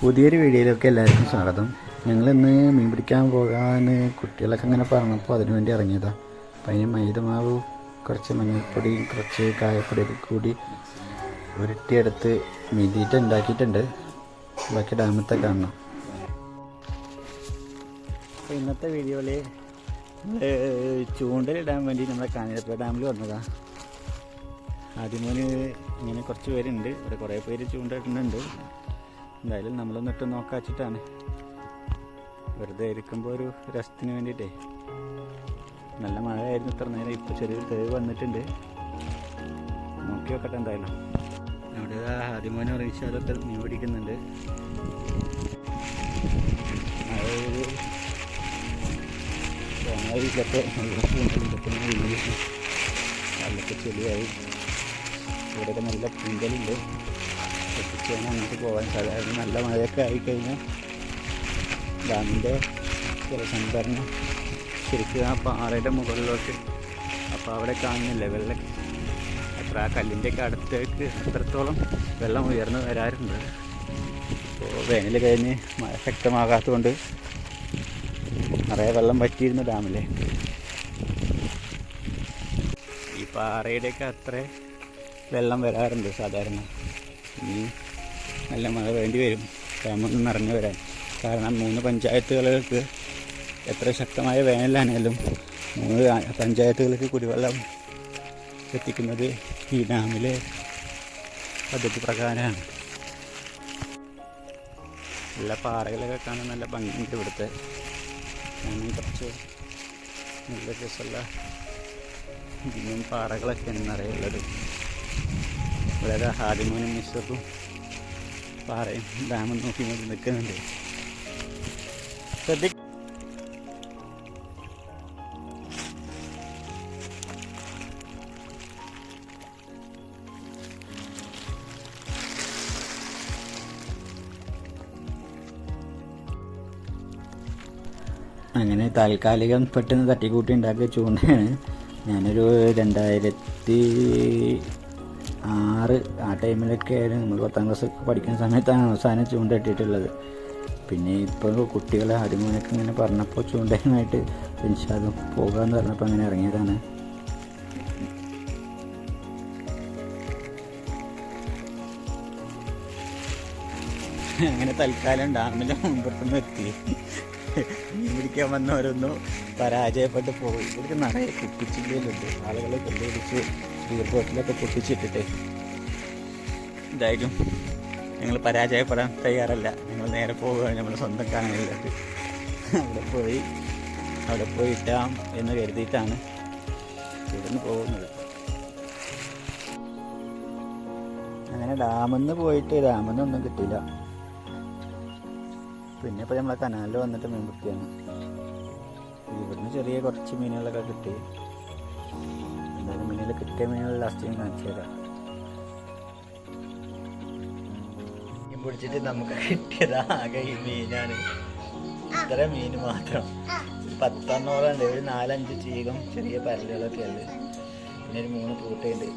പുതിയൊരു വീഡിയോയിലേക്ക് എല്ലാവർക്കും സ്വാഗതം. ഞങ്ങളിന്ന് മീൻ പിടിക്കാൻ പോകാൻ കുട്ടികളൊക്കെ ഇങ്ങനെ പറഞ്ഞപ്പോൾ അതിനു വേണ്ടി ഇറങ്ങിയതാണ് അപ്പം അതിന് മൈദമാവ് കുറച്ച് മഞ്ഞൾപ്പൊടി കുറച്ച് കായപ്പൊടിയൊക്കെ കൂടി ഉരുട്ടിയെടുത്ത് മീതിയിട്ട് ഉണ്ടാക്കിയിട്ടുണ്ട്. ബാക്കി ഡാമത്തെ കാണണം. അപ്പോൾ ഇന്നത്തെ വീഡിയോയിൽ ചൂണ്ടലിടാൻ വേണ്ടി നമ്മുടെ കാഞ്ഞിരപ്പുഴ ഡാമിൽ വന്നതാണ് ആദ്യമോന് ഇങ്ങനെ കുറച്ച് പേരുണ്ട്. ഇവിടെ കുറേ പേര് ചൂണ്ടിടുന്നുണ്ട് എന്തായാലും നമ്മളൊന്ന് ഇട്ട് നോക്കാച്ചിട്ടാണ്. വെറുതെ ഇരിക്കുമ്പോൾ ഒരു രസത്തിന് വേണ്ടിയിട്ടേ. നല്ല മഴയായിരുന്നു ഇത്ര നേരം. ഇപ്പോൾ ചെറിയ തെളിവ് വന്നിട്ടുണ്ട്. നോക്കി വെക്കട്ടെ എന്തായാലും. അവിടെ ആദ്യമോനെ അറിയിച്ചാലൊക്കെ മീൻ പിടിക്കുന്നുണ്ട്. അതൊരു ചെളിയായി. ഇവിടെയൊക്കെ നല്ല പൂന്തലുണ്ട്. വേണം അങ്ങോട്ട് പോകാൻ സാധാരണ നല്ല മഴയൊക്കെ ആയിക്കഴിഞ്ഞാൽ ഡാമിന്റെ ജലസംഭരണം ശരിക്കും ആ പാറയുടെ മുകളിലോട്ട് അപ്പോൾ അവിടെ കാണുന്നില്ലേ വെള്ളം? അത്ര ആ കല്ലിന്റെയൊക്കെ അടുത്തേക്ക് അത്രത്തോളം വെള്ളം ഉയർന്നു വരാറുണ്ട്. അപ്പോൾ വേനൽ കഴിഞ്ഞ് മഴ ശക്തമാകാത്തതുകൊണ്ട് നിറയെ വെള്ളം പറ്റിയിരുന്നു ഡാമിലെ. ഈ പാറയുടെയൊക്കെ അത്ര വെള്ളം വരാറുണ്ട് സാധാരണ. ഇനി നല്ല മഴ വേണ്ടി വരും. ഡാമൊന്ന് നിറഞ്ഞു വരാൻ. കാരണം മൂന്ന് പഞ്ചായത്തുകൾക്ക് എത്ര ശക്തമായ വേനലാണെങ്കിലും മൂന്ന് പഞ്ചായത്തുകൾക്ക് കുടിവെള്ളം എത്തിക്കുന്നത് ഈ ഡാമിലെ പദ്ധതി പ്രകാരമാണ്. നല്ല പാറകളൊക്കെ കാണാൻ നല്ല ഭംഗിയുണ്ട് ഇവിടുത്തെ. ഞാനും കുറച്ച് നല്ല രസമുള്ള ഇതിനും പാറകളൊക്കെയാണ് നിറയുള്ളത് ഇവിടെ ഹാദിമോനും മിസ്റ്ററും പാറയും ഡാമും നോക്കി നോക്കി നിൽക്കുന്നുണ്ട്. ശ്രദ്ധി അങ്ങനെ താൽക്കാലികം പെട്ടെന്ന് തട്ടിക്കൂട്ടി ഉണ്ടാക്കിയ ചൂണ്ടയാണ് ഞാനൊരു രണ്ടായിരത്തി ടൈമിലൊക്കെ ആയാലും നമ്മൾ പത്താം ക്ലാസ് ഒക്കെ പഠിക്കുന്ന സമയത്താണ് അവസാനം ചൂണ്ടയിട്ടിട്ടുള്ളത് പിന്നെ ഇപ്പോൾ കുട്ടികളെ ആദ്യമൂനൊക്കെ ഇങ്ങനെ പറഞ്ഞപ്പോൾ ചൂണ്ടയുമായിട്ട് ഇൻഷാദും പോകാമെന്ന് പറഞ്ഞപ്പോൾ അങ്ങനെ ഇറങ്ങിയതാണ്. അങ്ങനെ തൽക്കാലം ഡാമിന്റെ മുമ്പത്തുനിന്ന് എത്തി. മീൻ പിടിക്കാൻ വന്നവരൊന്നും പരാജയപ്പെട്ട് പോയി. ഇവിടെ നിറയെ കുപ്പിച്ചില്ലുണ്ട് ആളുകളെ കൊണ്ടുപിടിച്ച് ബീർ ബോട്ടിലൊക്കെ പൊട്ടിച്ചിട്ടിട്ട്. എന്തായാലും ഞങ്ങൾ പരാജയപ്പെടാൻ തയ്യാറല്ല. ഞങ്ങൾ നേരെ പോവുകയാണ് നമ്മുടെ സ്വന്തം കാണാനില്ലാണ്ട് അവിടെ പോയി അവിടെ പോയി ഇട്ടാം എന്ന് കരുതിയിട്ടാണ് ഇവിടുന്ന് പോകുന്നത്. അങ്ങനെ ഡാമിൽ നിന്ന് പോയിട്ട് ഡാമിൽ നിന്നൊന്നും കിട്ടിയില്ല. പിന്നെ ഇപ്പോൾ നമ്മളെ കനാലിൽ വന്നിട്ട് മീൻ പിടിക്കുകയാണ് ഇവിടുന്ന് ചെറിയ കുറച്ച് മീനുകളൊക്കെ കിട്ടി. എന്തായാലും മീനുകൾ കിട്ടിയ മീനുകൾ ലാസ്റ്റ് ഞാൻ കാണിച്ചു തരാം. പിടിച്ചിട്ട് നമുക്ക് കിട്ടിയത് ആകെ ഈ മീനാണ്. ഇത്ര മീൻ മാത്രം. പത്തെണ്ണോളം ഉണ്ട്. ഒരു നാലഞ്ച് ചീകം ചെറിയ പരലുകളൊക്കെ ഉണ്ട് പിന്നെ ഒരു മൂന്ന് പൂട്ടയുണ്ട്.